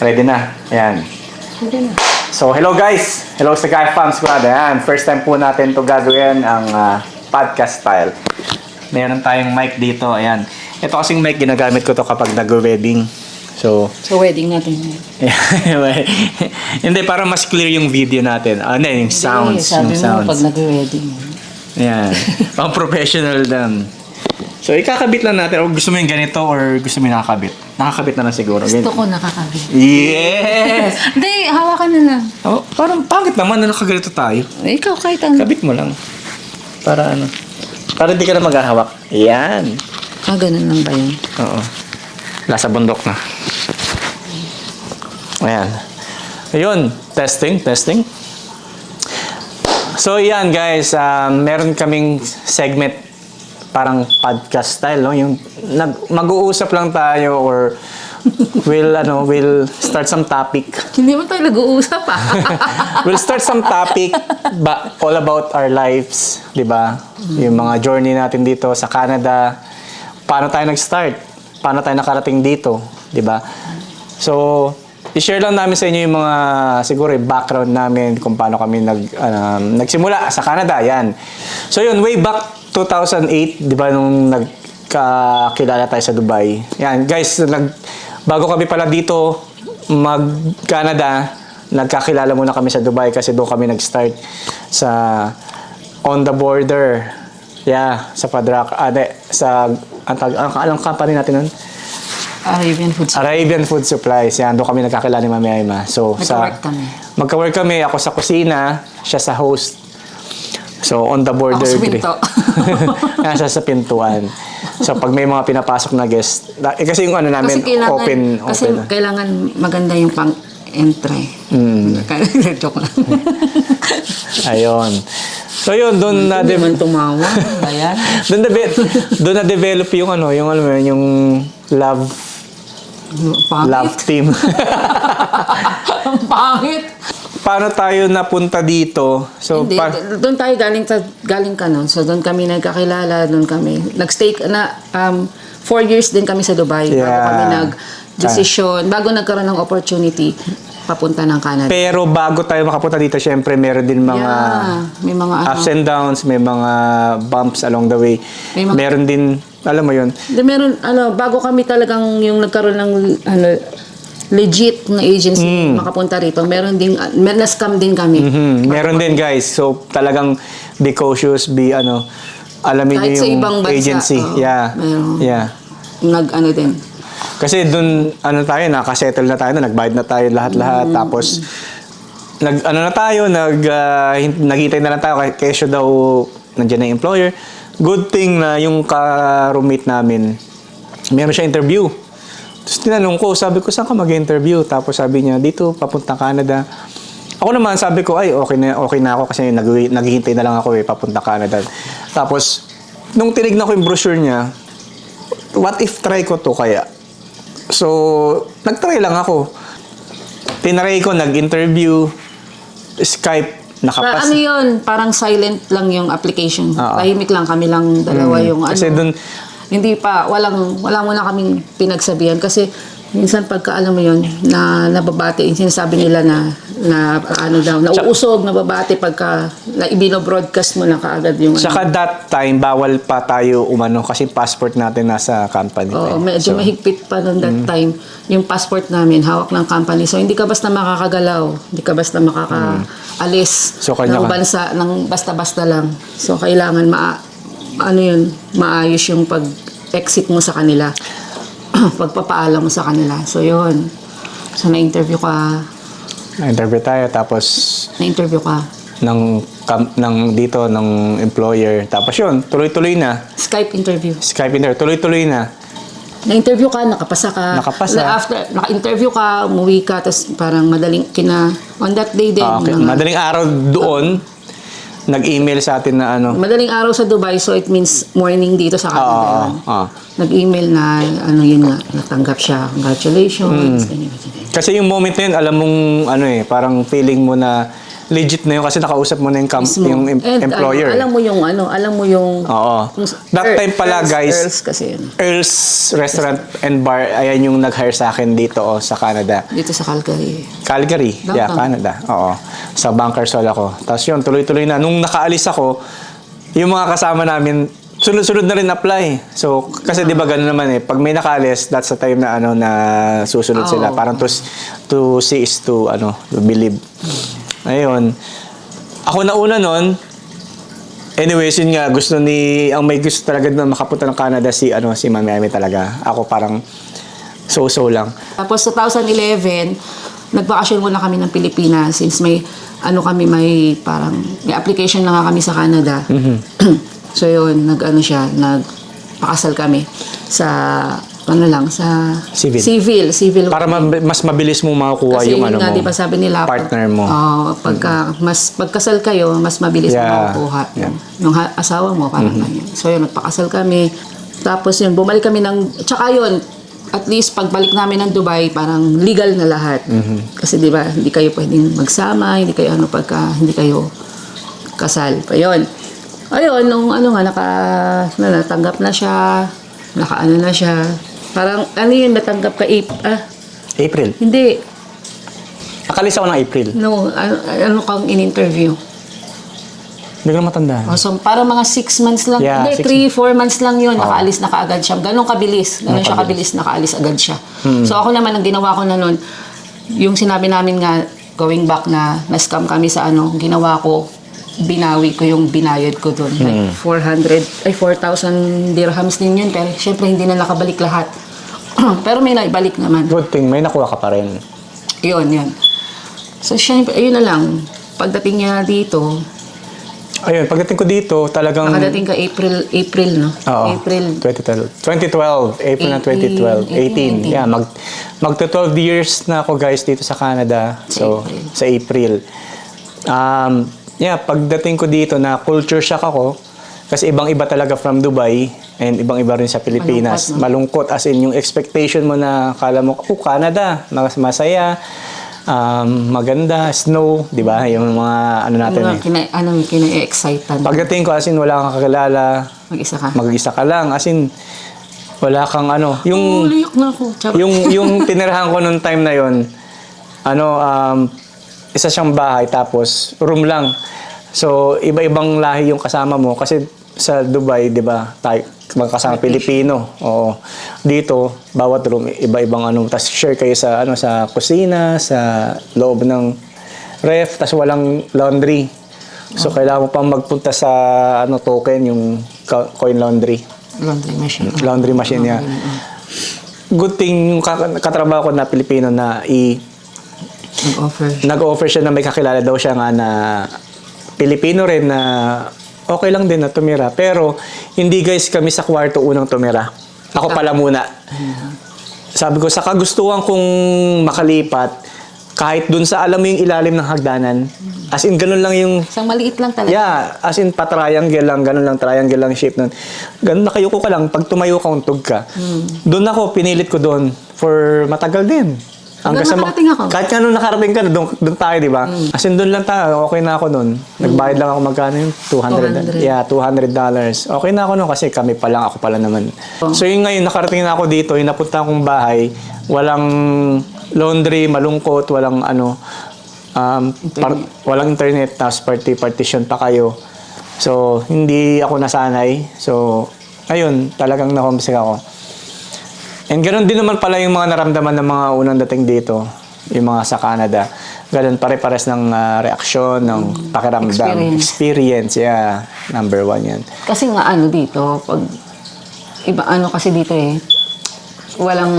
Ready na. Ayan. So, hello guys! Hello sa Guy Fam Squad. Ayan, first time po natin to gagawin ang ah, podcast style. Meron tayong mic dito. Ayan. Ito kasing mic ginagamit ko to kapag nag-wedding. So, Sa wedding natin. hindi, para mas clear yung video natin. Ano, yung sounds. sabi yung mo, sounds. pag nag-wedding. Ayan. Pang professional lang. So, ikakabit lang natin. O gusto mo yung ganito or gusto mo yung nakakabit? Nakakabit na lang siguro. Gusto ko nakakabit. Yes! Hindi, hawakan na lang. Oh, parang pangit naman na nakaganito tayo. Ikaw kahit ano. Kabit mo lang. Para ano? Para di ka na maghahawak. Yan. Ah, ganun lang ba yun? Oo. Nasa bundok na. Ayan. Ayun. Testing, testing. So, yan guys. Um, meron kaming segment parang podcast style, no? Yung nag, mag-uusap lang tayo or we'll, ano, we'll start some topic. Hindi mo tayo nag-uusap ah. we'll start some topic ba, all about our lives, 'di ba? Yung mga journey natin dito sa Canada. Paano tayo nag-start? Paano tayo nakarating dito, 'di ba? So, i-share lang namin sa inyo yung mga siguro yung background namin kung paano kami nag um, nagsimula sa Canada, 'yan. So, yun way back 2008, 'di ba nung nagkakilala tayo sa Dubai. Yan, guys, nag bago kami pala dito mag-Canada, nagkakilala muna kami sa Dubai kasi doon kami nag-start sa on the border. Yeah, sa Padrak, ah, sa ang tag, ang, anong company natin nun? Arabian food. Arabian Food Supplies. Yan, doon kami nagkakilala ni Mami Aima. So, Nagka-work kami. Magka-work kami. Ako sa kusina, siya sa host. So, on the border. Ako sa pinto. Siya sa pintuan. So, pag may mga pinapasok na guest, da- eh, kasi yung ano namin, Kasi kailangan, open, kasi open. kailangan maganda yung pang entry. Mm. Joke lang. Ayun. So, yun, doon na, Hindi man tumawa. Ayan. doon na, doon na develop yung ano, yung alam mo yun, yung love, Pangit. love team. Ang pangit. Paano tayo napunta dito? So, Hindi, pa- do- doon tayo galing sa galing ka nun. So doon kami nagkakilala, doon kami nag-stay na um four years din kami sa Dubai bago Yeah. kami nag decision, bago nagkaroon ng opportunity papunta ng Canada. pero bago tayo makapunta dito, syempre meron din mga yeah, may mga ano. ups and downs, may mga bumps along the way. May mga- meron din, alam mo yun, Di, meron ano, bago kami talagang yung nagkaroon ng ano legit na agency makapunta rito, meron din may na-scam din kami. Mhm, meron din guys. So, talagang be cautious, be ano, alamin Kahit niyo yung ibang bansa, agency. oo, yeah. meron. Yeah. Nag ano din. Kasi dun, ano tayo, nakasettle na tayo, na, nagbayad na tayo lahat-lahat. Tapos, nag, ano na tayo, nag, ah, hin- naghintay na lang tayo, kay kesyo daw, nandiyan na yung employer. Good thing na yung ka-roommate namin, meron siya interview. Tapos tinanong ko, sabi ko, saan ka mag-interview? Tapos sabi niya, dito, papunta Canada. Ako naman, sabi ko, ay, okay na, okay na ako kasi nag, naghihintay na lang ako eh, papunta Canada. Tapos, nung tinignan ko yung brochure niya, what if try ko to kaya? So, nag-try lang ako. Tinry ko, nag-interview, Skype, nakapas. ano yun, parang silent lang yung application. Oo. Tahimik lang kami lang dalawa yung ano. Kasi dun, hindi pa, walang, wala muna kaming pinagsabihan. Kasi minsan pagka alam mo yun, na nababati, yung sinasabi nila na, na ano daw, nauusog, nababati pagka na ibino-broadcast mo na kaagad yung ano. Saka that time, bawal pa tayo umano kasi passport natin nasa company. pa. Oo, medyo So, mm. mahigpit pa noon that time. Yung passport namin, hawak ng company. So, hindi ka basta makakagalaw. Hindi ka basta makakaalis Mm. So, ng bansa, ng basta-basta lang. So, kailangan ma ano yun, maayos yung pag-exit mo sa kanila. Pagpapaalam mo sa kanila. So, yun. So, na-interview ka. Na-interview tayo, tapos Na-interview ka. ng, kam- ng dito, ng employer. Tapos yun, tuloy-tuloy na. Skype interview. Skype interview, tuloy-tuloy na. Na-interview ka, nakapasa ka. Nakapasa. Na after, naka-interview ka, umuwi ka, tapos parang madaling kina, on that day din. Ah, okay. mga- Madaling araw doon, nag-email sa atin na ano. Madaling araw sa Dubai, so it means morning dito sa Canada. Oo, oo. Nag-email na, ano yun nga, natanggap siya. Congratulations. ganyan, ganyan. Kasi yung moment na yun, alam mong ano eh, parang feeling mo na legit na yun kasi nakausap mo na yung, Mismo. yung em- And, employer. ano, alam mo yung ano, alam mo yung... Oo. kung- That time pala, Earls- guys, Earls kasi yun. Earl's Restaurant and Bar, ayan yung nag-hire sa akin dito oh, sa Canada. Dito sa Calgary. Calgary, yeah, Downtown. Canada. Oo. Sa Bunkersville ako. Tapos yun, tuloy-tuloy na. Nung nakaalis ako, yung mga kasama namin, sunod-sunod na rin apply. So, kasi di ba gano'n naman eh. Pag may nakaalis, that's the time na ano na susunod Oo. sila. Parang to, to see is to, ano, to believe. Ayun. Ako na una nun, anyways, yun nga, gusto ni, ang may gusto talaga na makapunta ng Canada si, ano, si Mami Amy talaga. Ako parang so-so lang. Tapos 2011, nagbakasyon muna kami ng Pilipinas since may ano kami may parang may application na nga kami sa Canada. Mm-hmm. so yun, nag-ano siya, nagpakasal kami sa ano lang sa Civil. civil, civil Para mab- mas mabilis mo makukuha Kasi yung yun ano nga, mo. di ba sabi nila, partner mo. Oo, pagka, mas, pagkasal kayo, mas mabilis Yeah. mo makukuha Yeah. yung, ha- asawa mo, parang ganyan. So yun, nagpakasal kami. Tapos yun, bumalik kami ng, tsaka yun, at least pagbalik namin ng Dubai, parang legal na lahat. Kasi di ba, hindi kayo pwedeng magsama, hindi kayo ano pagka, hindi kayo kasal. Pa yun. Ayun, nung ano nga, naka, na, natanggap na siya, nakaano na siya. Parang, ano yun, natanggap ka, April, ah, April. hindi, Nakalis ako ng April. No, ano, ano kang in-interview? Hindi ko na matandaan. Oh, so, parang mga six months lang. Yeah, Hindi, six three, four months lang yun. Nakaalis na kaagad siya. Ganon kabilis. Ganon siya kabilis, nakaalis agad siya. So, ako naman, ang ginawa ko na nun, yung sinabi namin nga, going back na, na-scam kami sa ano, ginawa ko, binawi ko yung binayad ko doon. Like, 400, ay 4,000 dirhams din yun. Pero, syempre, hindi na nakabalik lahat. pero may naibalik naman. Good thing, may nakuha ka pa rin. Yun, yun. So, syempre, ayun na lang. Pagdating niya dito, Ayun, pagdating ko dito, talagang... Nakadating ka April, April, no? Oo, April. 2012. 2012, April na 2012. 18, 18. yeah. Mag, magto 12 years na ako guys dito sa Canada. So, April. sa April. Um, yeah, pagdating ko dito na culture shock ako. Kasi ibang-iba talaga from Dubai and ibang-iba rin sa Pilipinas. Malungkot, as in yung expectation mo na kala mo, oh, Canada, mas masaya, um, maganda, snow, di ba? Yung mga ano natin Ano, eh. kina, ano, kina-excited. Pagdating ko, as in, wala kang kakilala, Mag-isa ka. mag-isa ka lang. As in, wala kang ano. Yung, Uliyak na ako. Yung, yung tinirahan ko nung time na yon ano, um, isa siyang bahay tapos room lang. So, iba-ibang lahi yung kasama mo. Kasi sa Dubai, di ba, tayo, mga kasama Pilipino. Oo. Dito, bawat room, iba-ibang ano. Tapos share kayo sa, ano, sa kusina, sa loob ng ref, tapos walang laundry. So, kailangan mo pang magpunta sa ano token, yung co- coin laundry. Laundry machine. Laundry machine niya. Good thing yung ka- katrabaho ko na Pilipino na i Nag-offer. nag-offer siya na may kakilala daw siya nga na Pilipino rin na okay lang din na tumira. Pero hindi guys kami sa kwarto unang tumira. Ako pala muna. Sabi ko, sa kagustuhan kong makalipat, kahit dun sa alam mo yung ilalim ng hagdanan, as in ganun lang yung Isang maliit lang talaga. Yeah, as in pa-triangle lang, ganun lang, triangle lang shape nun. Ganun nakayuko ka lang, pag tumayo ka, untog ka. Hmm. Doon ako, pinilit ko doon for matagal din. Hanggang sa nakarating ako. Kahit nga nung nakarating ka, doon, doon tayo, di ba? As in, doon lang tayo, okay na ako doon. Nagbayad lang ako magkano yun? 200. 200. Yeah, 200 dollars. Okay na ako noon kasi kami pa lang, ako pala naman. Oh. So yung ngayon, nakarating na ako dito, yung napunta akong bahay, walang laundry, malungkot, walang ano, um, par- walang internet, tapos party partition pa kayo. So, hindi ako nasanay. So, ayun, talagang na-homesick ako. And ganoon din naman pala yung mga naramdaman ng mga unang dating dito, yung mga sa Canada. Ganun, pare-pares ng ah, reaksyon, ng pakiramdam. Experience. Experience, yeah. Number one yan. Kasi nga ano dito, pag iba ano kasi dito eh, walang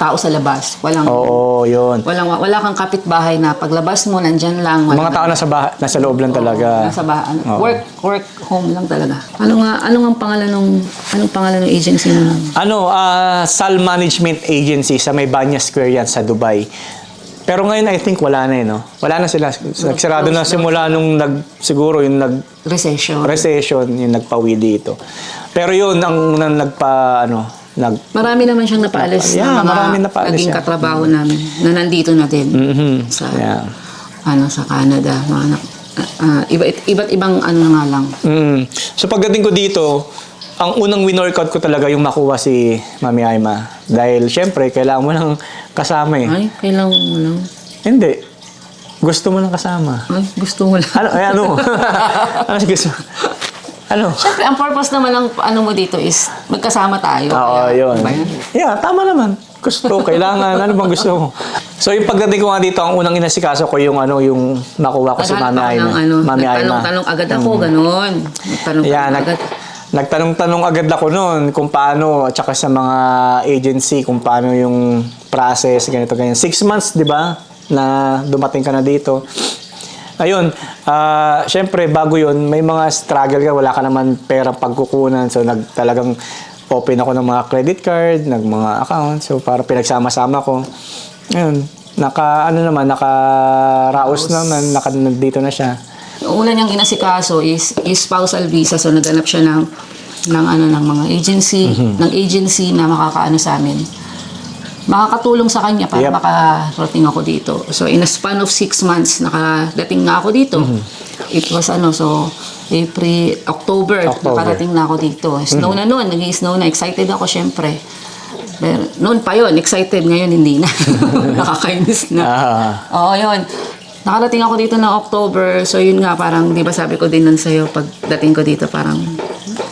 tao sa labas. Walang Oo, yun. walang wala kang kapitbahay na paglabas mo nandyan lang. Mga walang- tao nasa, baha, nasa loob lang talaga. Nasa bahay. Oo. Work, work, home lang talaga. Ano nga, ano nga ang pangalan ng, anong pangalan ng agency mo? Ano, ah, Sal Management Agency sa may Banya Square yan sa Dubai. Pero ngayon, I think wala na eh, no? Wala na sila. Nagsarado na simula nung nag, siguro yung nag, Recession. recession, yung nagpawi dito. Pero yun, ang, ang nagpa, ano, nag, Marami naman siyang napaalis Yeah, na mga marami napaalis naging siya. katrabaho namin na nandito na din. mhm Sa, yeah. ano sa Canada. Mga anak, ah, iba, iba't ibang ano nga lang. Mm. So pagdating ko dito, ang unang winorkout ko talaga yung makuha si Mami Aima. Dahil syempre, kailangan mo ng kasama eh. Ay, kailangan mo lang. Hindi. Gusto mo ng kasama. Ay, gusto mo lang. Ano? Ay, ano? ano gusto? Ano? Siyempre, ang purpose naman ng ano mo dito is magkasama tayo. Oo, Kaya, yun. Ba yun? Yeah, tama naman. Gusto, kailangan. ano bang gusto mo? So, yung pagdating ko nga dito, ang unang inasikaso ko yung ano, yung nakuha ko si Mami ako Aima. ng ano, Mami Aima. nagtanong-tanong agad ako, ganun. Nagtanong-tanong Yeah, nag, agad. nagtanong-tanong agad ako noon kung paano, at saka sa mga agency, kung paano yung process, ganito, ganyan. Six months, di ba, na dumating ka na dito. Ayun, ah, syempre, bago yun, may mga struggle ka, wala ka naman pera pagkukunan. So, nag, talagang open ako ng mga credit card, ng mga account. So, para pinagsama-sama ko. Ayun, naka, ano naman, naka-raos naman, naka, dito na siya. Yung una niyang inasikaso is, is spousal visa. So, naghanap siya ng, ng, ano, ng mga agency, Mhm. ng agency na makakaano sa amin. Makakatulong sa kanya para Yep. makarating ako dito. So, in a span of six months, nakadating na ako dito. It was ano, so, April, October. October. nakarating na ako dito. Snow na noon, nag-snow na. Excited ako, syempre. Pero, noon pa yon excited. Ngayon, hindi na. Nakakainis na. Ah, Oo, yun. Nakarating ako dito ng October. So, yun nga, parang, di ba sabi ko din nun sa'yo, pagdating ko dito, parang,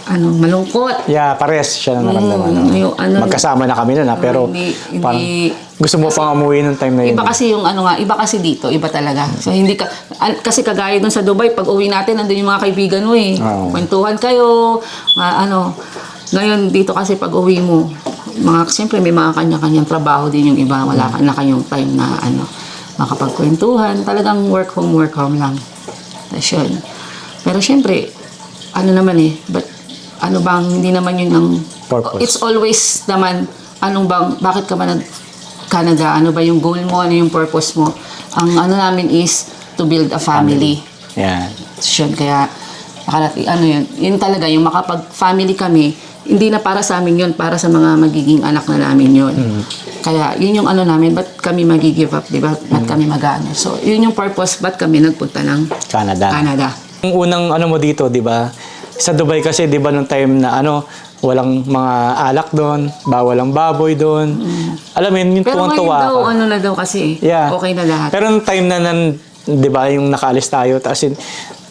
ano, malungkot. Yeah, pares siya na naramdaman. Mm, yung ano- Magkasama na kami nun ha, pero hindi- hindi- parang gusto mo pang umuwi nung time na yun. Iba kasi yung ano nga, iba kasi dito, iba talaga. So hindi ka kasi kagaya dun sa Dubai, pag uwi natin nandun yung mga kaibigan mo eh. Oo. Kwentuhan kayo, mga ano. Ngayon dito kasi pag uwi mo, mga siyempre may mga kanya-kanyang trabaho din yung iba, wala ka na kayong time na ano makapagkwentuhan, talagang work home work home lang. Tapos yun. Pero siyempre, ano naman eh, but ano bang hindi naman yun ang Purpose. it's always naman anong bang bakit ka nag Canada ano ba yung goal mo ano yung purpose mo ang ano namin is to build a family, Yan. So, yun kaya nakalati ano yun yun talaga yung makapag family kami hindi na para sa amin yun para sa mga magiging anak na namin yun kaya yun yung ano namin ba't kami magi-give up di ba ba't kami mag-ano so yun yung purpose ba't kami nagpunta ng Canada. Canada Yung unang ano mo dito, di ba? Sa Dubai kasi, di ba, nung time na ano, walang mga alak doon, bawal ang baboy doon. Alam mo yun, yung Mm. pero ngayon tuwang-tuwa daw ka. ano na daw kasi Yeah. okay na lahat Pero nung time na nan, di ba, yung nakaalis tayo, tapos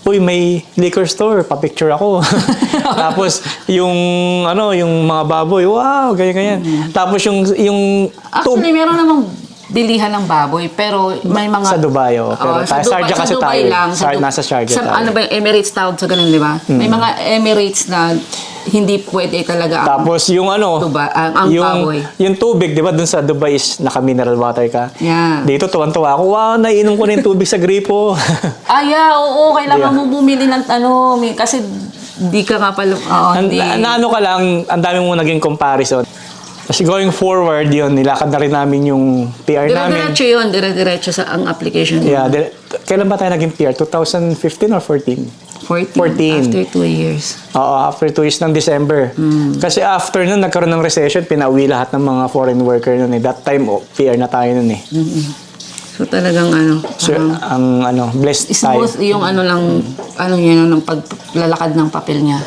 uy, may liquor store, pa-picture ako. Tapos, yung, ano, yung mga baboy, wow, ganyan-ganyan. Tapos yung, yung, Actually, meron namang bilihan ng baboy, pero may mga... Sa Dubai, oh. Pero Oo, tayo- Sharjah kasi Dubai tayo. lang. Du- nasa Sharjah sa, tayo. Ano ba, yung Emirates tawag sa ganun, di ba? May mga Emirates na hindi pwede talaga ang Tapos yung ano, Tuba- ang- ang yung, baboy. yung tubig, di ba, dun sa Dubai is naka-mineral water ka. Yeah. Dito, tuwan-tuwa ako, wow, naiinom ko na yung tubig sa gripo. Ah, yeah, oo, kailangan mo bumili ng ano, kasi di ka nga pala, An- hindi. na, ano ka lang, ang dami mo naging comparison. Kasi going forward, yun, nilakad na rin namin yung PR namin. Dire-diretso yun, dire-diretso sa ang application. Yeah, dire- kailan ba tayo naging PR? 2015 or 14? 14. 14. After two years. Oo, after two years ng December. Hmm. Kasi after nun, nagkaroon ng recession, pinauwi lahat ng mga foreign worker nun eh. That time, oh, PR na tayo nun eh. So talagang ano, So, parang ang ano, blessed tayo. smooth yung ano lang, ano yun, ng paglalakad ng papel niya.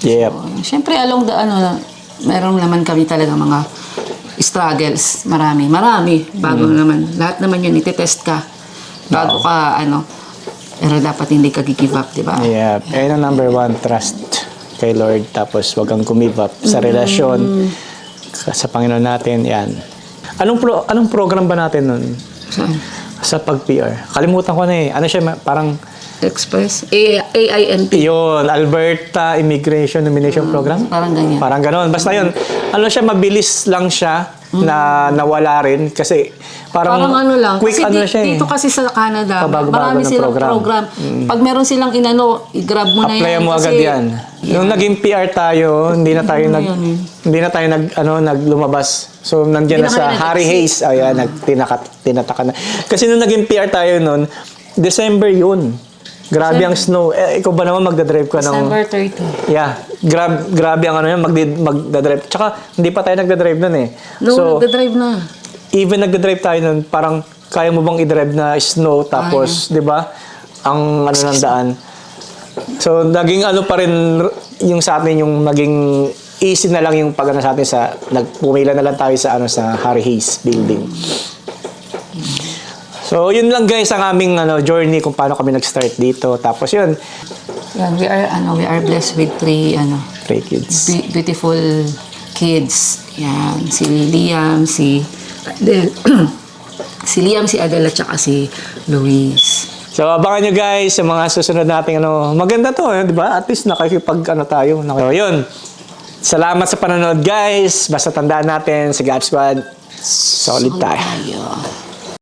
Yep. Siyempre, along the, ano, meron naman kami talaga mga struggles. Marami. Marami. Bago Mm. naman. Lahat naman yun, ititest ka. Bago ka, ano, pero dapat hindi ka give up, di ba? Yep. Ayun ang number one, trust kay Lord. Tapos, wag kang kumib up sa Mm. relasyon sa Panginoon natin. Yan. Anong pro, anong program ba natin nun Saan? sa pag-PR? Kalimutan ko na eh. Ano siya, parang Express? A- AINP. yun, Alberta Immigration Nomination Program? Parang ganyan. Parang ganon. Basta yun, ano siya, mabilis lang siya na nawala rin kasi parang, Parang ano lang. quick kasi ano di- siya eh. dito kasi sa Canada, Pabago-bago marami ng silang program. Mm. program. Pag meron silang inano, i-grab mo na yan. Applyan mo kasi- agad yan. Nung naging PR tayo, hindi na tayo Ano nag yan eh? hindi na tayo nag ano naglumabas. So nandiyan na Hindi na sa kayo Harry. Hayes, ayan nagtinaka tinataka na. Kasi nung naging PR tayo noon, December 'yun. Grabe ang snow. Eh, ikaw ba naman magda-drive ka ng December 30. Yeah, grab grabe ang ano yan, magdi, magda-drive. Tsaka hindi pa tayo nagda-drive noon eh. No, so nagda-drive na. even nagda-drive tayo noon, parang kaya mo bang i-drive na snow tapos, 'di ba? Ang ano ng daan. So, naging ano pa rin yung sa atin yung naging easy na lang yung pag ano sa atin sa nagpumila na lang tayo sa ano sa Harry Hayes building. So, yun lang guys ang aming ano journey kung paano kami nag-start dito. Tapos yun, Yan, we are, ano, we are blessed with three, ano, three kids. be- beautiful kids. Yan, si Liam, si Adele. si Liam, si Adele, at saka si Luis. So abangan nyo guys sa mga susunod nating ano, maganda to, eh, 'di ba? At least nakikipag ano tayo. So, yun. Salamat sa panonood guys. Basta tandaan natin sa Gap Squad. Solid tayo. Tayo.